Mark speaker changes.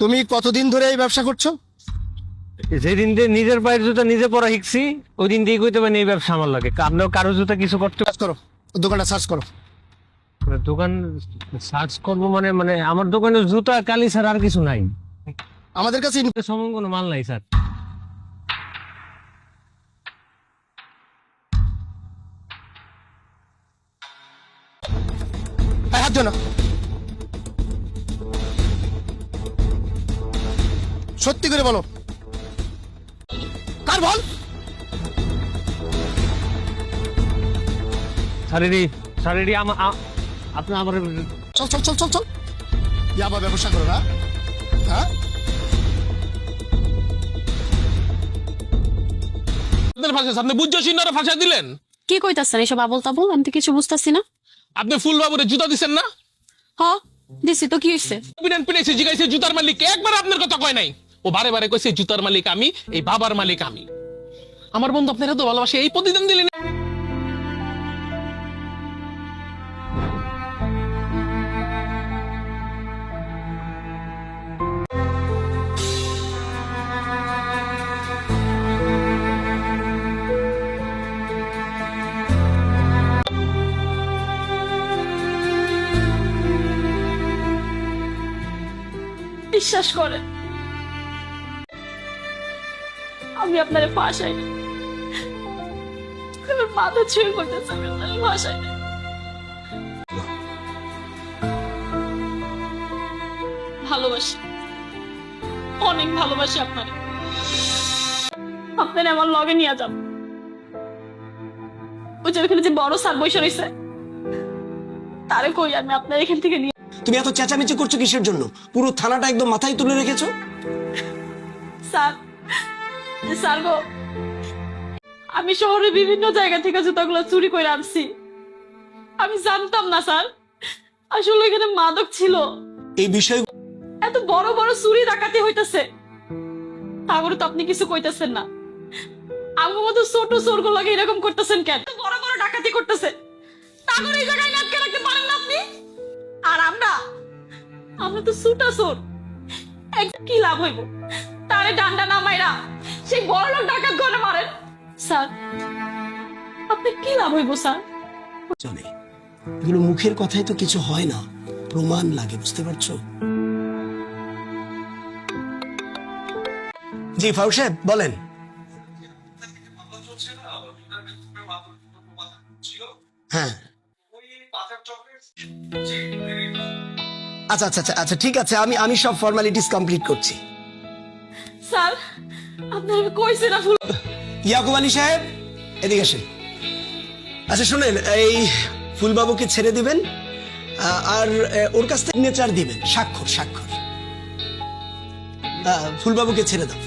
Speaker 1: তুমি কতদিন ধরে এই ব্যবসা করছ?
Speaker 2: যেদিন দিয়ে নিজের পায়ের জুতা নিজে পরা শিখছি ওই দিন দিয়ে কইতে পারেন এই ব্যবসা আমার লাগে। আপনার কারও জুতা কিছু করতে
Speaker 1: সার্চ করো। দোকানটা সার্চ করো।
Speaker 2: দোকান সার্চ করব মানে মানে আমার দোকানে জুতা কালি স্যার আর কিছু নাই।
Speaker 1: আমাদের কাছে
Speaker 2: সমন কোনো মাল নাই স্যার।
Speaker 1: হাত না। সত্যি করে বলো। কার বল?
Speaker 2: আপনি আমার
Speaker 1: চল চল চল চল চল। ইয়াবা ব্যবসা করো না। হ্যাঁ?
Speaker 3: ভাষা আপনি বুঝছ সিন্নারে ভাষা দিলেন?
Speaker 4: কি কইতাছেন এসব আবল তাবল আমি তো কিছু বুঝতাছি না।
Speaker 3: আপনি ফুলবাবুরে জুতা দিছেন না?
Speaker 4: দিছি তো কি হইছে?
Speaker 3: পিনান পিনাইছে জিগাইছে জুতার মালিক একবার আপনার কথা কয় নাই। ও বারে বারে কইছে, জুতার মালিক আমি, এই বাবার মালিক আমি। আমার বন্ধু, আপনার এত ভালোবাসে, এই প্রতিদিন দিলেন
Speaker 4: বিশ্বাস করেন আমি আপনার ভাষায় না আমার মাথা ছুঁয়ে করতেছে আমি আপনার ভাষায় ভালোবাসি। অনেক ভালোবাসি আপনারে। আপনারে আমার লগে নিয়ে যাব ওই যে যে বড় স্যার বসে রয়েছে তারে কই আমি আপনার এখান থেকে নিয়ে
Speaker 5: তুমি এত চেঁচামেচি করছ কিসের জন্য? পুরো থানাটা একদম মাথায় তুলে রেখেছো?
Speaker 4: স্যার স্যার গো আমি শহরে বিভিন্ন জায়গা থেকে জুতাগুলো চুরি করে আনছি। আমি জানতাম না স্যার। আসলে এখানে মাদক ছিল।
Speaker 5: এই বিষয়
Speaker 4: এত বড় বড় চুরি ডাকাতি হইতাছে। তারপরে তো আপনি কিছু কইতাছেন না। আমার মতো ছোট চোর গুলোকে এরকম করতেছেন কেন? বড় বড় ডাকাতি করতেছে। তারপরে এই জায়গায় আটকে রাখতে পারেন না আপনি? আর আমরা আমরা তো সুটা চোর। কি লাভ হইব? তারে ডান্ডা না মাইরা। সেই বড় লোক ডাকাত করে মারেন স্যার আপনি কি লাভ হইব, স্যার?
Speaker 5: চলে। এগুলো মুখের কথায় তো কিছু হয় না। প্রমাণ লাগে, বুঝতে পারছ? জি, ফারুক সাহেব, বলেন। হ্যাঁ। আচ্ছা আচ্ছা আচ্ছা আচ্ছা ঠিক আছে, আমি আমি সব ফর্মালিটিস কমপ্লিট করছি।
Speaker 4: স্যার আপনার কইছি না ফুল
Speaker 5: ইয়াকুব আলী সাহেব, এদিকে আসেন। আচ্ছা শুনেন, এই ফুলবাবুকে ছেড়ে দিবেন আর ওর কাছ থেকে নেচার দিবেন। স্বাক্ষর স্বাক্ষর। ফুলবাবুকে ছেড়ে দাও।